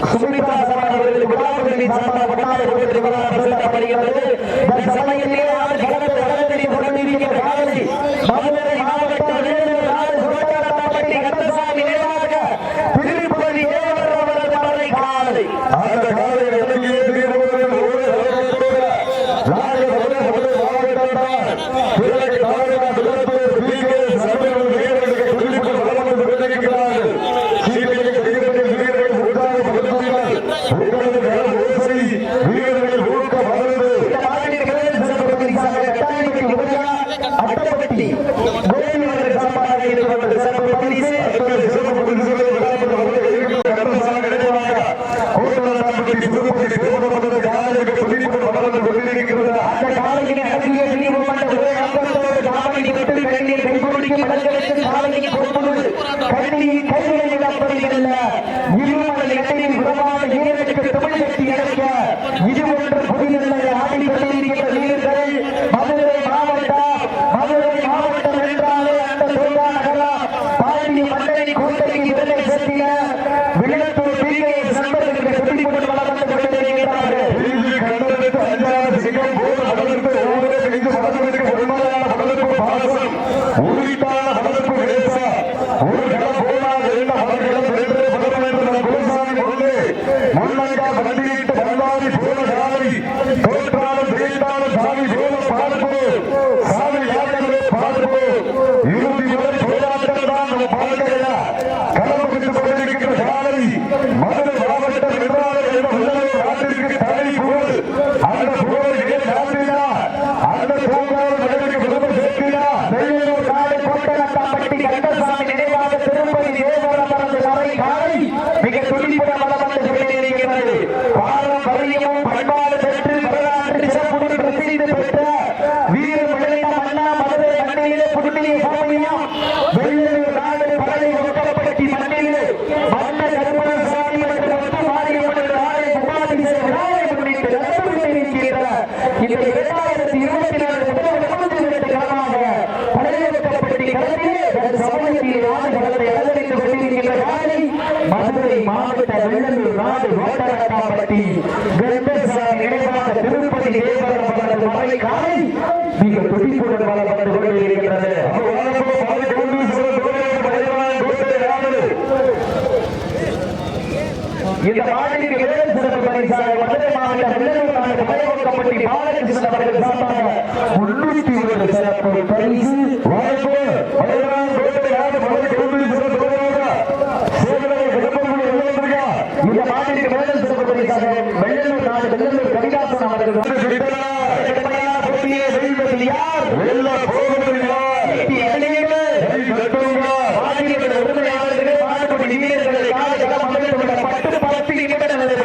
Summita, sumar, rebelde, rebelde, rebelde, rebelde. மிக துடிப்புடன் இந்த மாதிரி சிறப்பு பரிசு வாய்ப்பு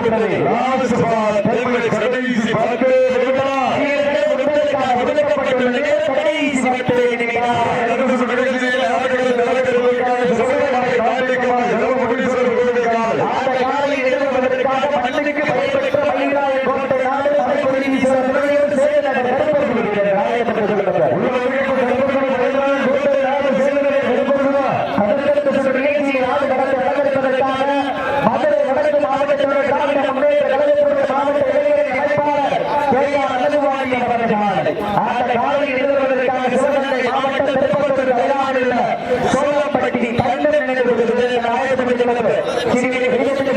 ಆಗಿಬಿಟ್ಟಿದೆ மாவட்டம் திருப்பத்தூர் அருகாமையில் உள்ள சோழப்பட்டி தண்டம் நினைவு ஆயத்தப்படுகிறது சிறிய